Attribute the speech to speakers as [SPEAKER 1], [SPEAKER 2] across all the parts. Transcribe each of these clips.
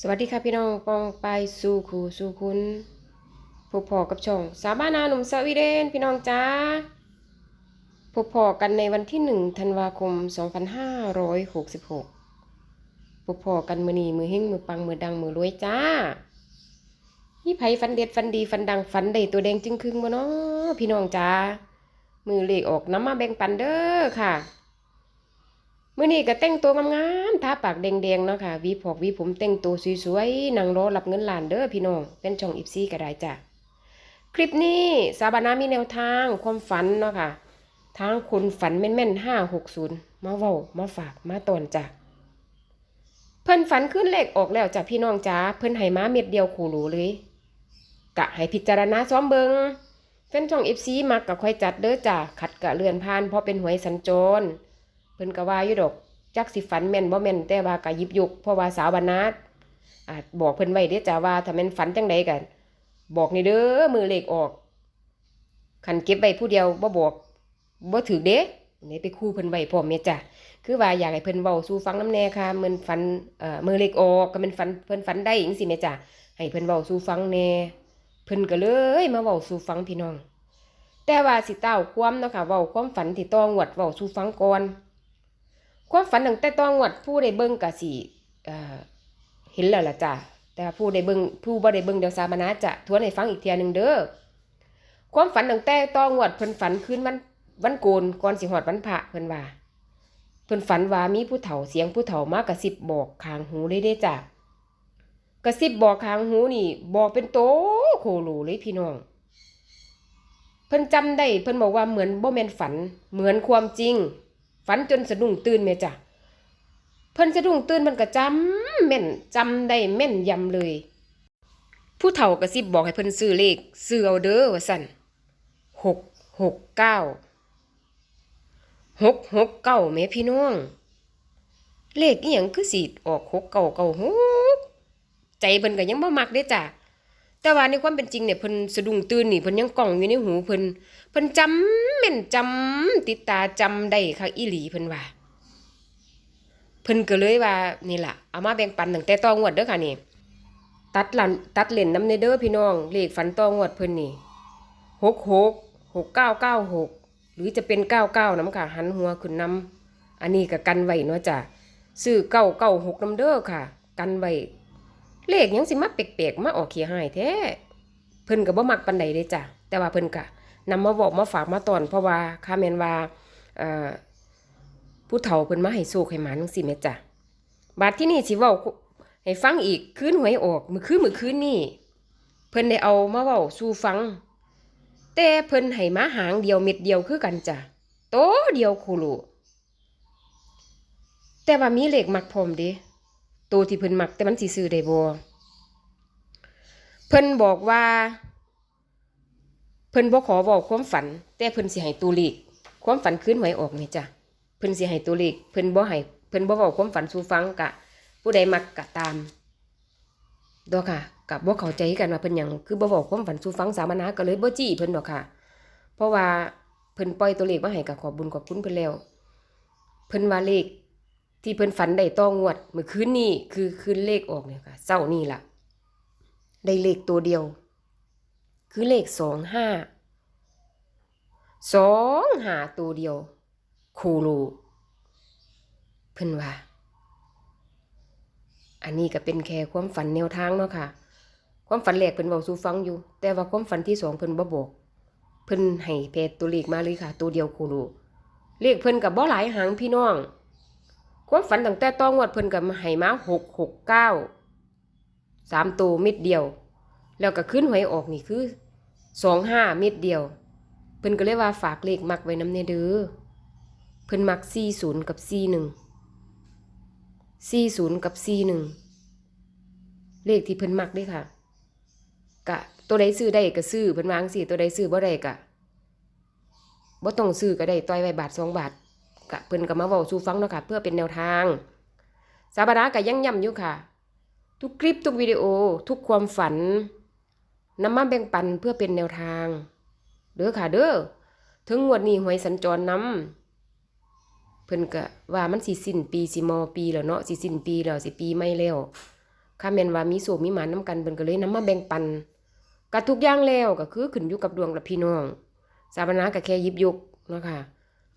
[SPEAKER 1] สวัสดีค่ะพี่น้องปองไปสู่ครูสู่คุณพบพอกับช่องสาบานาหนุ่มสวีเดนพี่น้องจ้าพบพอกันในวันที่หนึ่งธันวาคม 2566พบพอกันมือนีมือเฮงมือปังมือดังมือรวยจ้านี่ไผฟันเด็ดฟันดีฟันดังฟันได้ตัวแดงจึงครึ่งมาเนาะพี่น้องจ้ามือเลขออกน้ำมาแบ่งปันเด้อค่ะ มื่อนี้ก็แต่งตัวงามๆทาปากแดงๆเนาะค่ะวีผอกวีผมแต่งตัวสวยๆนั่งรอรับเงินล้านเด้อพี่น้องเป็นช่องอิฟซี่ก็ได้จ้ะคลิปนี้สาบานามีแนวทางความฝันเนาะค่ะทางคนฝันแม่นๆห้าหกศูนย์มาเว้ามาฝากมาตอนจ้ะเพิ่นฝันขึ้นเลขออกแล้วจ้ะพี่น้องจ้าเพิ่นให้มาเม็ดเดียวขู่หรูเลยกะให้พิจารณาซ้อมเบิงแฟนช่องเอฟซีมักกับค่อยจัดเด้อจ้ะขัดกะเลื่อนผ่านเพราะเป็นหวยสัญจร เพิ่นก็ว่าอยู่ดอกจักสิฝันแม่นบ่แม่นแต่ว่าก็ยิบยุกเพราะว่าสาวบรรณาอาจบอกเพิ่นไว้เด้จ้าว่าถ้าแม่นฝันจังใดกัน บอกนี่เด้อมือเลขออกคันเก็บไว้ผู้เดียวบ่บอกบ่ถือเด้นี่ไปคู่เพิ่นไว้พร้อมแม่จ้ะคือว่าอยากให้เพิ่นเว้าสู่ฟังน้ำแน่ค่ะมันฝันเอ่อมือเลขออกก็มันฝันเพิ่นฝันได้จังซี่แม่จ้ะให้เพิ่นเว้าสู่ฟังแน่เพิ่นก็เลยมาเว้าสู่ฟังพี่น้อง แต่ว่าสิเต้าความเนาะค่ะเว้าความฝันที่ต้องวดเว้าสู่ฟังก่อน ความฝันตั้งแต่ต้องงวดผู้ใดเบิ่งก็สิเห็นแล้วล่ะจ้ะแต่ผู้ใดเบิ่งผู้บ่ได้เบิ่งเดี๋ยวสามนาจะทวนให้ฟังอีกเทียหนึงเด้อความฝันตั้งแต่ต้องงวดเพิ่นฝันคืนวันวันโกนก่อนสิฮอดวันพระเพิ่นว่าเพิ่นฝันว่ามีผู้เฒ่าเสียงผู้เฒ่ามากระซิบบอกข้างหูเลยเด้จ้ะกระซิบบอกข้างหูนี่ บอกเป็นโตโคโลเลยพี่น้อง เพิ่นจำได้เพิ่นบอกว่าเหมือนบ่แม่นฝัน เหมือนความจริง ฝันจนสะดุ้งตื่นแม่จ้ะเพิ่นสะดุ้งตื่นมันก็จำแม่นจำได้แม่นยำเลย ผู้เฒ่ากระซิบบอกให้เพิ่นซื้อเลขซื้อเอาเด้อว่าสั่นหกหกเก้าหกหกเก้าแม่พี่น้อง เลขอีหยังคือสิออกหกเก้าเก้าหกใจเพิ่นก็ยังบ่มักเด้จ้ะ แต่ว่าในความเป็นจริงเนี่ยเพิ่นสะดุ้งตื่นนี่เพิ่นยังกล้องอยู่ในหูเพิ่นเพิ่นจำแม่นจำติดตาจำได้คักอีหลีเพิ่นว่าเพิ่นก็เลยว่านี่ล่ะเอามาแบ่งปันตั้งแต่ตองวดเด้อค่ะนี่ตัดหลันตัดเหล่นน้ำในเด้อพี่น้องเลขฝันตองวดเพิ่นนี่หกหกหกเก้าเก้าหกหรือจะเป็นเก้าเก้าน้ำค่ะหันหัวขึ้นน้ำอันนี้ก็กันไว้เนาะจ้ะซื้อเก้าเก้าหกน้ำเด้อค่ะ กันไว้ เลขยังสิมาเปกๆมาออกขี้หายแท้เพิ่นก็บ่มักปานใดเด้จ้ะแต่ว่าเพิ่นก็นำมาบอกมาฝากมาตอน เพราะว่าข้าแมนว่าผู้เฒ่าเพิ่นมาให้โชคให้หมาจังซี่แม่จ้ะบาดที่นี่สิเว้าให้ฟังอีกคืนหวยออกมื้อคืนมื้อคืนนี่เพิ่นได้เอามาเว้าสู่ฟัง แต่เพิ่นให้มาหางเดียวเม็ดเดียวคือกันจ้ะโตเดียวคโลแต่ว่ามีเลขมักพร้อมเด้ โตที่เพิ่นมักแต่มันสิซื้อได้บ่เพิ่นบอกว่า เพิ่นบ่ขอบอกความฝัน แต่เพิ่นสิให้ตัวเลขความฝันคืนหวยออกนี่จ้ะเพิ่นสิให้ตัวเลขเพิ่นบ่ให้เพิ่นบ่เว้าความฝันสู่ฟังกะ ผู้ใดมักกะตามดอกค่ะกับบ่เข้าใจกันว่าเพิ่นหยังคือบ่เว้าความฝันสู่ฟังสามนาก็เลยบ่จี้เพิ่นดอกค่ะ เพราะว่าเพิ่นปล่อยตัวเลขมาให้ก็ขอบบุญขอบคุณเพิ่นแล้ว เพิ่นว่าเลข ที่เพิ่นฝันได้ต้องงวดเมื่อคืนนี้คือคืนเลขออกเนี่ยค่ะเช้านี้ล่ะ ได้เลขตัวเดียว คือเลขสองห้าสองหาตัวเดียวโคโลเพิ่นว่า อันนี้ก็เป็นแค่ความฝันแนวทางเนาะค่ะ ความฝันแรกเพิ่นเว้าสู่ฟังอยู่ แต่ว่าความฝันที่สองเพิ่นบ่บอกเพิ่นให้แพทตัวเลขมาเลยค่ะ ตัวเดียวโคโลเลขเพิ่นกับบ่หลายหางพี่น้อง ความฝันตั้งแต่ต้องวดเพิ่นกับให้มาหกหกเก้าสามตัวเม็ดเดียว แล้วก็ขึ้นหวยออกนี่คือสองห้าเม็ดเดียว เพิ่นก็เลยว่าฝากเลขมักไว้น้ำเนเด้อเพิ่นมักสี่ศูนย์กับสี่หนึ่งสี่ศูนย์กับสี่หนึ่งเลขที่เพิ่นมักด้วยค่ะกะตัวใดซื้อได้ก็ซื้อเพิ่นวางสิตัวใดซื้อบ่ได้กะบ่ต้องซื้อก็ได้ต่อยไว้บาทสองบาท กะเพิ่นก็มาเว้าสู่ฟังเนาะค่ะ เพื่อเป็นแนวทาง สาบานาก็ยังย้ำอยู่ค่ะ ทุกคลิปทุกวิดีโอทุกความฝันนำมาแบ่งปันเพื่อเป็นแนวทาง เด้อค่ะเด้อถึงงวดนี้หวยสัญจรนำเพิ่นก็ว่ามันสิสิ้นปีสิมอปีแล้วเนาะสิสิ้นปีแล้วสิปีไม่แล้วข้าแม่นว่ามีโศกมีหมานนํกันเพิ่นก็เลยนํมาแบ่งปันก็ทุกอย่างแล้วก็คือขึ้นอยู่กับดวงและพี่น้องสถานาก็แค่ยิบยุกเนาะค่ะ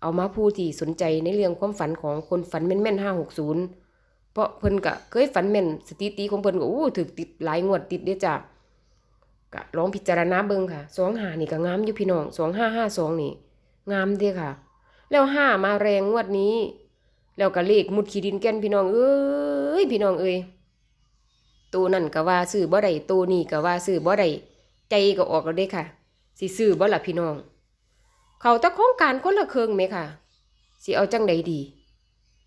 [SPEAKER 1] เอามาผู้ที่สนใจในเรื่องความฝันของคนฝันแม่นๆ560เพราะเพิ่นก็เคยฝันแม่นสถิติของเพิ่นก็อู้ถึกติดหลายงวดติดเด้อจ้ะก็ลองพิจารณาเบิ่งค่ะ25นี่ก็งามอยู่พี่น้อง2552นี่ งามเด้อค่ะ แล้วห้ามาแรงงวดนี้ แล้วก็เลขมุดขีดินแก่นพี่น้องเอ้ยพี่น้องเอ้ยตัวนั่นก็ว่าซื้อบ่ได้ตัวนี้ก็ว่าซื้อบ่ได้ใจก็ออกแล้วเด้ค่ะสิซื้อบ่ล่ะพี่น้อง เขาตะโครงการคนละเครื่องไหมค่ะ สิเอาจังใดดี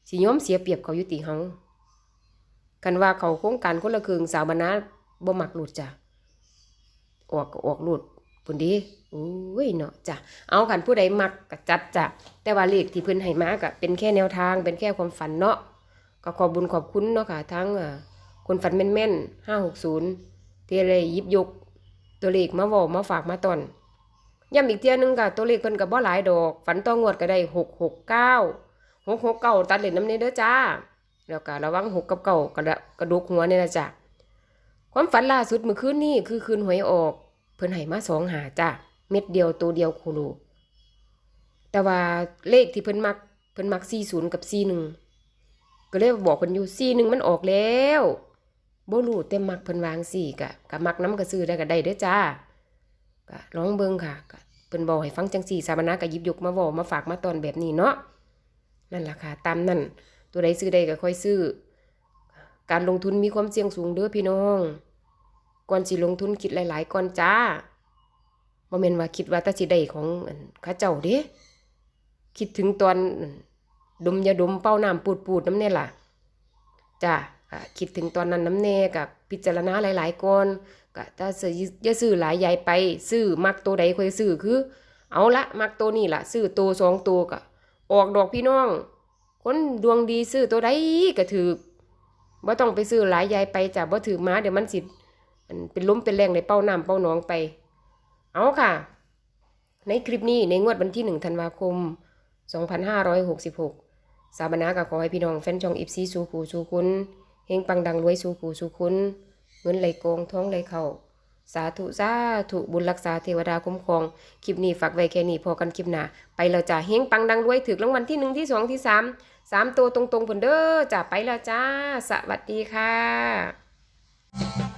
[SPEAKER 1] สิยอมเสียเปรียบเขายู่ติเฮากันว่าเขาโครงการคนละเครื่องสาวบรรณาบ่มักหลุดจ้ะออกออกหลุดพุ่นดีโอ้ยเนาะจ้ะเอาคันผู้ใดมักก็จัดจ้ะแต่ว่าเลขที่เพิ่นให้มาก็เป็นแค่แนวทางเป็นแค่ความฝันเนาะก็ขอบบุญขอบคุณเนาะค่ะ ทั้งคนฝันแม่นๆ560ที่ได้หยิบยกตัวเลขมาว้ามาฝากมาตอน ย้ำอีกเที่ยนึงค่ะตัวเลขเพิ่นก็บ่หลายดอก ฝันต้องงวดก็ได้หกหกเก้าหกหกเก้าตัดเลนน้ำเนเด้อจ้า แล้วก็ระวังหกกับเก้ากระดะกระดูกหัวเนี่ยนะจ้ะความฝันล่าสุดเมื่อคืนนี้คือคืนหวยออก เพิ่นให้มาสองหาจ้ะเม็ดเดียวตัวเดียวโคโลแต่ว่าเลขที่เพิ่นมักเพิ่นมักสี่ศูนย์กับสี่หนึ่งก็เลยบอกเพิ่นอยู่สี่หนึ่งมันออกแล้วบ่รู้แต่มักเพิ่นวางสี่กะกะมักน้ำก็ซื้อได้ก็ได้เด้อจ้า ก็ลองเบิ่งค่ะก็เพิ่นบอกให้ฟังจังสี่สามนาก็ยิบยกมาเว้ามาฝากมาตอนแบบนี้เนาะนั่นล่ะค่ะ ตามนั่นตัวใดซื้อได้ก็ค่อยซื้อ การลงทุนมีความเสี่ยงสูงเด้อพี่น้องก่อนสิลงทุนคิดหลายๆก่อนจ้าบ่แม่นว่าคิดว่าตาสิได้ของข้าเจ้าเด้คิดถึงตอนดมยาดมเป้าน้ำปูดๆน้ำแน่ล่ะจ้าอ่าคิดถึงตอนนั้นน้ำแน่กับพิจารณาหลายๆก่อน ก็ถ้าซื้ออย่าซื้อหลายใหญ่ไป ซื้อมักตัวใดค่อยซื้อคือ เอาละมักตัวนี้ละซื้อตัวสองตัวก็ออกดอกพี่น้อง คนดวงดีซื้อตัวใดก็ถือบ่ต้องไปซื้อหลายใหญ่ไปจ้ะบ่ถือมาเดี๋ยวมันสิอันเป็นล้มเป็นแรงในเป้าน้ำเป้าหนองไป เอาค่ะ ในคลิปนี้ในงวดวันที่1ธันวาคม 2566 สาบนาก็ขอให้พี่น้องแฟนช่องอิฟซีสู่ผู้สู่คุณเฮงปังดังรวยสู่ผู้สู่คุณ เงินไหลโกงท้องไหลเข่าสาธุสาธุบุญรักษาเทวดาคุ้มครอง คลิปนี้ฝากไว้แค่นี้พอกันคลิปหน้า ไปแล้วจ้าเฮงปังดังรวยถึกรางวัลที่หนึ่งที่สองที่สามสามตัวตรงๆผลเด้อจ้าไปแล้วจ้า สวัสดีค่ะ